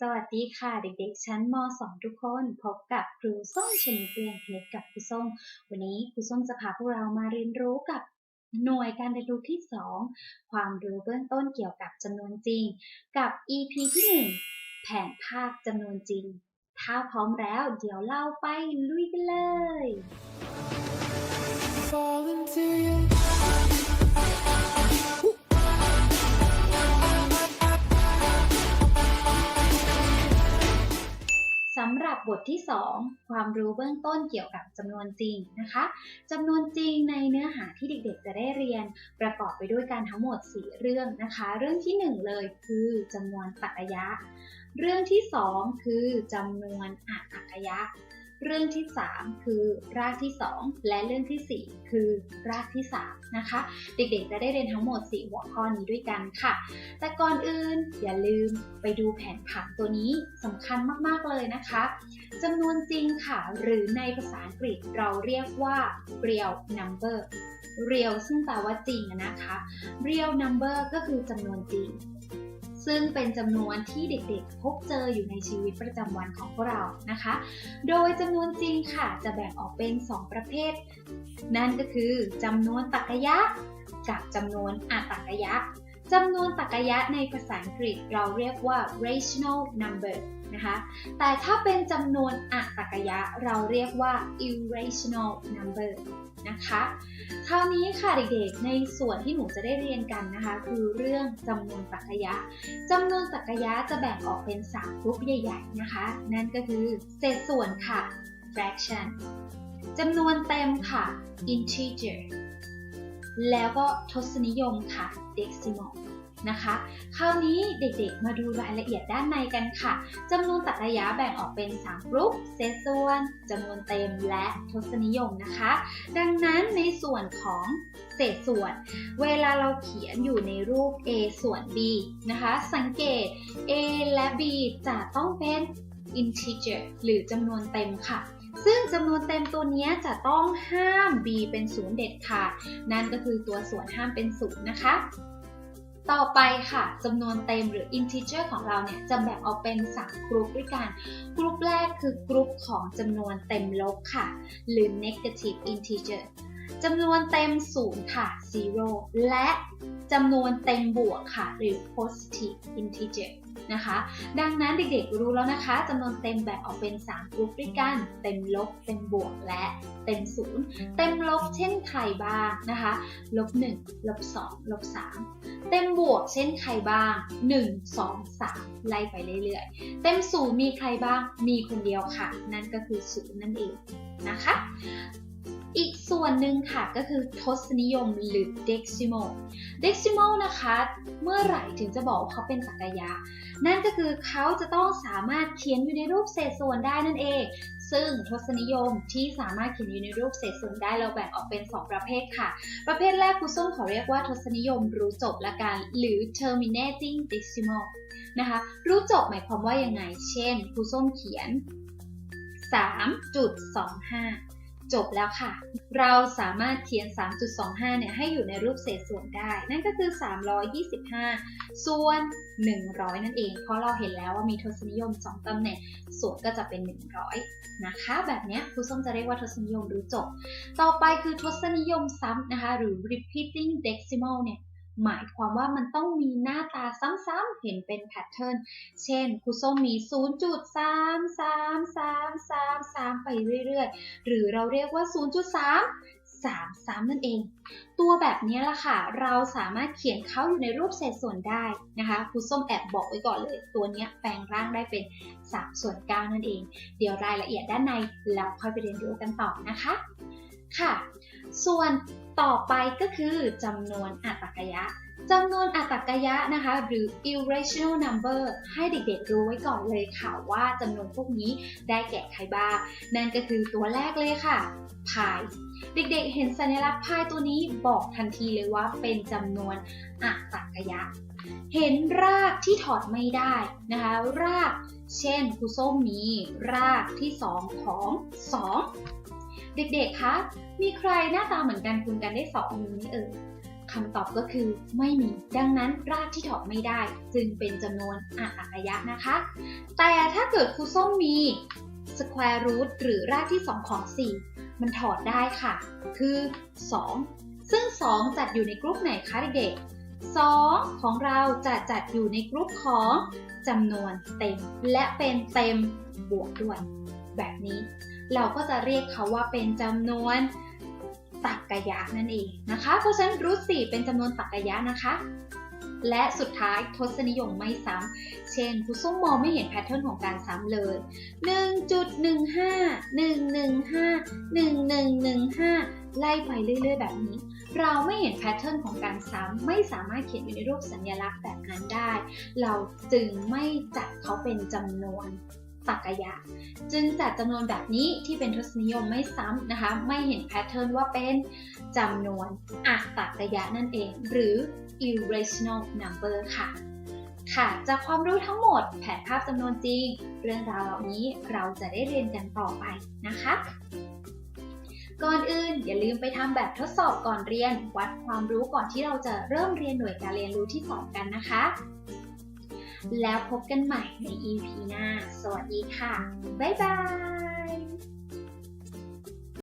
สวัสดีค่ะเด็กๆ ชั้นม .2 ทุกคนพบกับครูส้มชนิดเรียนคณิตกับครูส้ม วันนี้ครูส้มจะพาพวกเรามาเรียนรู้กับหน่วยการเรียนรู้ที่ 2 ความรู้เบื้องต้นเกี่ยวกับจำนวนจริง กับ EP ที่ 1 แผนภาคจำนวนจริง ถ้าพร้อมแล้วเดี๋ยวเราไปลุยกันเลย หรับบทที่ 2 ความรู้เบื้องต้นเกี่ยวกับจำนวนจริงนะคะจำนวนจริงในเนื้อหาที่เด็กๆ จะได้เรียน ประกอบไปด้วยกันทั้งหมด 4 เรื่องนะคะ เรื่องที่ 1 เลยคือจำนวนตรรกะยะ เรื่องที่ 2 คือจำนวนอัตรรกยะ เรื่องที่ 3 คือรากที่ 2 และเรื่องทีสี่ 4 คือรากที่ 3 นะคะ เด็กๆ จะได้เรียนทั้งหมด 4 หัวข้อนี้ด้วยกันค่ะ แต่ก่อนอื่นอย่าลืมไปดูแผนผังตัวนี้สำคัญมากๆเลยนะคะจำนวนจริงค่ะ หรือในภาษาอังกฤษเราเรียกว่า real number real ซึ่งแปลว่าจริงอะนะคะ real number ก็คือจำนวนจริง ซึ่งเป็นจำนวนที่เด็กๆ พบเจออยู่ในชีวิตประจำวันของพวกเรานะคะ โดยจำนวนจริงค่ะจะแบ่งออกเป็น 2 ประเภท นั่นก็คือจำนวนตรรกะยะ กับจำนวนอาตรรกะยะ จำนวนตรรกะยะในภาษาอังกฤษเราเรียกว่า rational number นะคะ แต่ถ้าเป็นจำนวนอาตรรกะยะเราเรียกว่า irrational number นะคะ คราวนี้ค่ะเด็กๆ ในส่วนที่หนูจะได้เรียนกันนะคะ คือเรื่องจำนวนตรรกะยะจำนวนตรรกะยะจะแบ่งออกเป็น 3 กลุ่มใหญ่ ๆ นะคะ นั่นก็คือเศษส่วนค่ะ fraction จำนวนเต็มค่ะ integer แล้วก็ทศนิยมค่ะ decimal นะคะ คราวนี้เด็กๆ มาดูรายละเอียดด้านในกันค่ะจำนวนตรระยะแบ่งออกเป็น 3 กลุ่มเศษส่วนจำนวนเต็มและทศนิยมนะคะ ดังนั้นในส่วนของเศษส่วน เวลาเราเขียนอยู่ในรูป a ส่วน b นะคะ สังเกต a และ b จะต้องเป็น integer หรือจำนวนเต็มค่ะ ซึ่งจำนวนเต็มตัวนี้จะต้องห้าม b เป็นศูนย์เด็ดขาดนั่นก็คือตัวส่วนห้ามเป็นศูนย์นะคะ ต่อไปค่ะจำนวนเต็มหรือ integer ของเราเนี่ยจะแบ่งออกเป็น 3 กลุ่มด้วยกัน กลุ่มแรกคือกลุ่มของจำนวนเต็มลบค่ะ หรือ negative integer จำนวนเต็มศูนย์ค่ะ zero และจำนวนเต็มบวกค่ะ หรือ positive integer นะคะ ดังนั้นเด็กๆรู้แล้วนะคะจำนวนเต็มแบ่งออกเป็น 3 กลุ่มด้วยกัน เต็มลบ เต็มบวก และเต็มศูนย์ เต็มลบเช่นใครบ้างนะคะ ลบ1ลบ2ลบ3 เต็มบวกเช่นใครบ้าง 1 2 3 ไล่ไปเรื่อยๆ เต็มศูนย์มีใครบ้าง มีคนเดียวค่ะ นั่นก็คือศูนย์นั่นเองนะคะ อีกส่วนหนึ่งค่ะก็คือทศนิยมหรือ decimal decimal นะคะ เมื่อไหร่ถึงจะบอกว่าเขาเป็นตรรกยะ นั่นก็คือเขาจะต้องสามารถเขียนอยู่ในรูปเศษส่วนได้นั่นเอง ซึ่งทศนิยมที่สามารถเขียนอยู่ในรูปเศษส่วนได้เราแบ่งออกเป็น 2 ประเภทค่ะ ประเภทแรกครูส้มขอเรียกว่าทศนิยมรู้จบละกันหรือ terminating decimal นะคะ รู้จบหมายความว่ายังไง เช่นครูส้มเขียน 3.25 จบแล้วค่ะ เราสามารถเขียน 3.25 เนี่ยให้อยู่ในรูปเศษส่วนได้ นั่นก็คือ 325 ส่วน 100 นั่นเอง เพราะเราเห็นแล้วว่ามีทศนิยม 2ตำแหน่ง ส่วนก็จะเป็น 100 นะคะ แบบเนี้ยครูส้มจะเรียกว่าทศนิยมรู้จบ ต่อไปคือทศนิยมซ้ำนะคะ หรือ repeating decimal เนี่ย หมายความว่ามันต้องมีหน้าตาซ้ำๆเห็นเป็นแพทเทิร์น เช่นครูส้มมี 0.3333ไปเรื่อยๆ หรือเราเรียกว่า 0.3 33 นั่นเอง ตัวแบบนี้ล่ะค่ะ เราสามารถเขียนเขาอยู่ในรูปเศษส่วนได้นะคะครูส้มแอบบอกไว้ก่อนเลย ตัวนี้แปลงร่างได้เป็น 3 ส่วน 9 นั่นเอง เดี๋ยวรายละเอียดด้านในเราค่อยไปเรียนรู้กันต่อนะคะ ค่ะ ส่วนต่อไปก็คือจำนวนอาตรกยะจำนวนอาตรกยะนะคะ หรือ irrational number ให้เด็กๆรู้ไว้ก่อนเลยค่ะว่าจำนวนพวกนี้ได้แก่ใครบ้าง นั่นก็คือตัวแรกเลยค่ะพายเด็กๆเห็นสัญลักษณ์พายตัวนี้บอกทันทีเลยว่าเป็นจำนวนอาตรกยะ เห็นรากที่ถอดไม่ได้นะคะ ราก เช่นครูส้มมีรากที่ 2 ของ 2 เด็กๆ คะ มีใครหน้าตาเหมือนกันคูณกันได้2มือไหมเอ่ยคำตอบก็คือไม่มี ดังนั้นรากที่ถอดไม่ได้ จึงเป็นจำนวนอาตากยะนะคะ แต่ถ้าเกิดครูส้มมี square root หรือรากที่ 2 ของ 4 มันถอดได้ค่ะ คือ 2 ซึ่ง 2 จัดอยู่ในกรุ๊ปไหนคะเด็กๆ 2 ของเราจะจัดอยู่ในกรุ๊ปของจำนวนเต็ม และเป็นเต็มบวกด้วยแบบนี้ เราก็จะเรียกเขาว่าเป็นจำนวนตรรกะยะนั่นเองนะคะ เพราะฉะนั้นรูท4เป็นจำนวนตรรกะยะนะคะ และสุดท้ายทศนิยมไม่ซ้ำเช่นครูส้มมองไม่เห็นแพทเทิร์นของการซ้ำเลย 1.15 115 1115 ไล่ไปเรื่อย ๆ แบบนี้ เราไม่เห็นแพทเทิร์นของการซ้ำไม่สามารถเขียนอยู่ในรูปสัญลักษณ์แบบนั้นได้ เราจึงไม่จัดเขาเป็นจำนวน ตรรกะยะ จึงจัดจำนวนแบบนี้ที่เป็นทศนิยมไม่ซ้ำนะคะ ไม่เห็นแพทเทิร์นว่าเป็นจำนวนอัตตกยะนั่นเอง หรือ irrational number ค่ะค่ะ จากความรู้ทั้งหมดแผนภาพจำนวนจริง เรื่องราวเหล่านี้เราจะได้เรียนกันต่อไปนะคะ ก่อนอื่นอย่าลืมไปทำแบบทดสอบก่อนเรียน วัดความรู้ก่อนที่เราจะเริ่มเรียนหน่วยการเรียนรู้ที่2กันนะคะ แล้วพบกันใหม่ใน EP หน้า สวัสดีค่ะ บ๊ายบาย